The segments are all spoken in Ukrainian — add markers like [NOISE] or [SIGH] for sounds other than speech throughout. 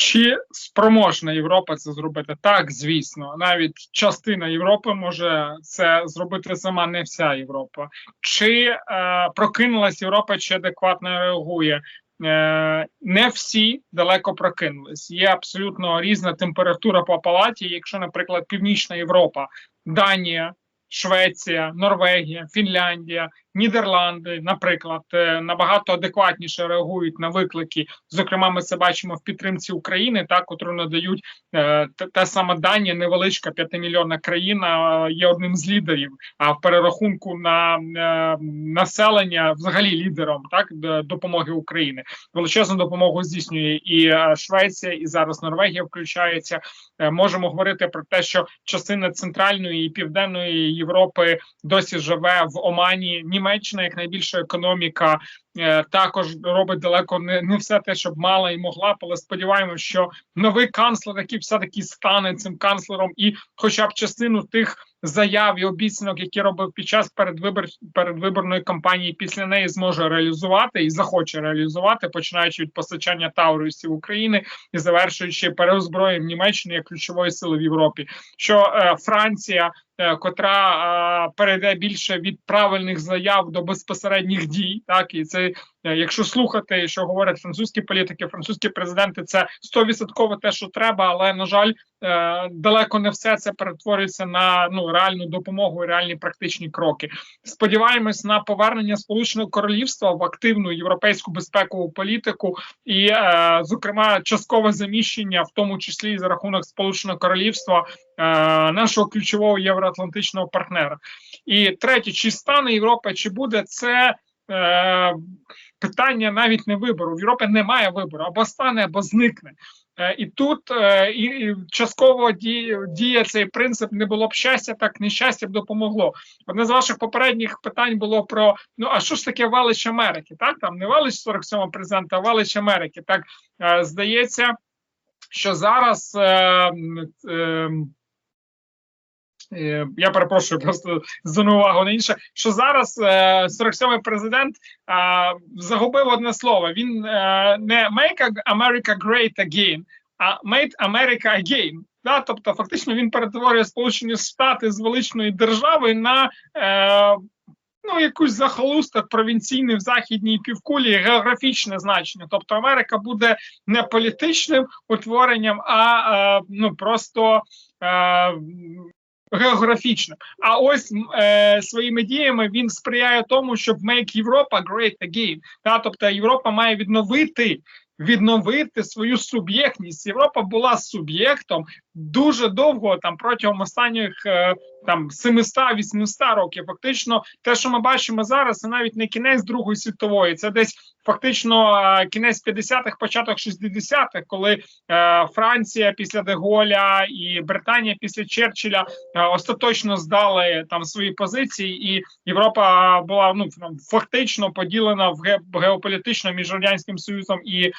Чи спроможна Європа це зробити? Так, звісно, навіть частина Європи може це зробити сама, не вся Європа. Чи е, прокинулась Європа, чи адекватно реагує? Е, не всі далеко прокинулись. Є абсолютно різна температура по палаті. Якщо, наприклад, Північна Європа, Данія, Швеція, Норвегія, Фінляндія, Нідерланди, наприклад, е, набагато адекватніше реагують на виклики. Зокрема, ми це бачимо в підтримці України, та котру надають е, та, сама Данія, невеличка п'ятимільйонна країна, е, є одним з лідерів. А в перерахунку на населення, взагалі лідером так допомоги України, величезну допомогу здійснює і Швеція, і зараз Норвегія включається. Можемо говорити про те, що частина центральної і південної Європи досі живе в Омані. Німеччина, як найбільша економіка, е, також робить далеко не, не все те, щоб мала і могла. Але сподіваємося, що новий канцлер, який все таки стане цим канцлером, і хоча б частину тих заяв і обіцянок, які робив під час передвибор передвиборної кампанії, після неї зможе реалізувати і захоче реалізувати, починаючи від постачання Таурусів України і завершуючи переозброєм Німеччини як ключової сили в Європі. Що е, Франція, котра е, перейде більше від правильних заяв до безпосередніх дій, так і це, е, якщо слухати, що говорять французькі політики, французькі президенти, це стовідсотково те, що треба, але на жаль, е, далеко не все це перетворюється на ну реальну допомогу, реальні практичні кроки. Сподіваємось на повернення Сполученого Королівства в активну європейську безпекову політику, і, е, зокрема, часткове заміщення, в тому числі і за рахунок Сполученого Королівства, е, нашого ключового євроатлантичного партнера. І третє, чи стане Європа, чи буде це. Е, питання навіть не вибору. В Європі немає вибору або стане, або зникне. Е, І тут е, і, частково діє, діє цей принцип не було б щастя, так нещастя б допомогло. Одне з ваших попередніх питань було про ну а що ж таке велич Америки? Так там не велич 47 президента, а велич Америки. Так е, здається, що зараз. Е, Е, Я перепрошую, [LAUGHS] просто зверну увагу на інше. Що зараз е, 47-й президент е, загубив одне слово. Він е, не make America great again, а made America again. Да? Тобто, фактично, він перетворює Сполучені Штати з величної держави на е, ну, якусь захолусток провінційний в західній півкулі географічне значення. Тобто, Америка буде не політичним утворенням, а е, ну просто. Е, географічно. А ось е, своїми діями він сприяє тому, щоб make Europa great again. Та, тобто Європа має відновити. Відновити свою суб'єктність. Європа була суб'єктом дуже довго, там протягом останніх е, там 700-800 років. Фактично, те, що ми бачимо зараз, це навіть не кінець Другої світової, це десь фактично е, кінець 50-х, початок 60-х, коли е, Франція після Деголя і Британія після Черчилля остаточно здали там свої позиції, і Європа була ну фактично поділена в ге геополітично між радянським союзом і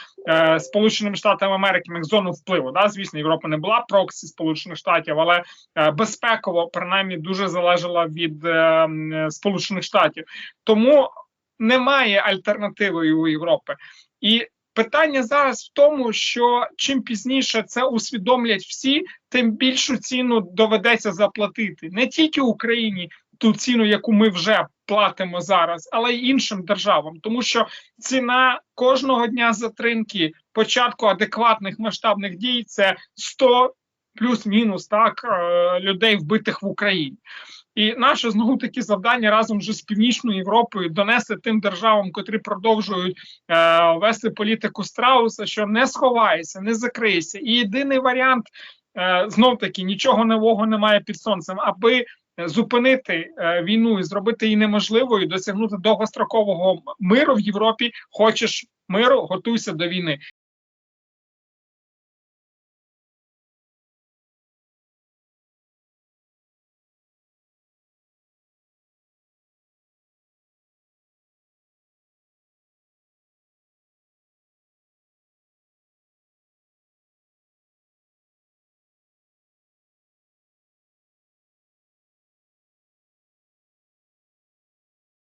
Сполученими Штатами Америки як зону впливу. Да, звісно, Європа не була проксі Сполучених Штатів, але е, безпеково принаймні дуже залежала від е, Сполучених Штатів. Тому немає альтернативи у Європи. І питання зараз в тому, що чим пізніше це усвідомлять всі, тим більшу ціну доведеться заплатити не тільки Україні. Ту ціну, яку ми вже платимо зараз, але й іншим державам, тому що ціна кожного дня затримки початку адекватних масштабних дій це 100 плюс-мінус так е, людей вбитих в Україні. І наше знову таки завдання разом вже з північною Європою донести тим державам, котрі продовжують е, вести політику страуса, що не сховайся, не закрийся. І єдиний варіант е, знов таки нічого нового немає під сонцем, аби зупинити е, війну і зробити її неможливою, досягнути довгострокового миру в Європі. Хочеш миру, готуйся до війни.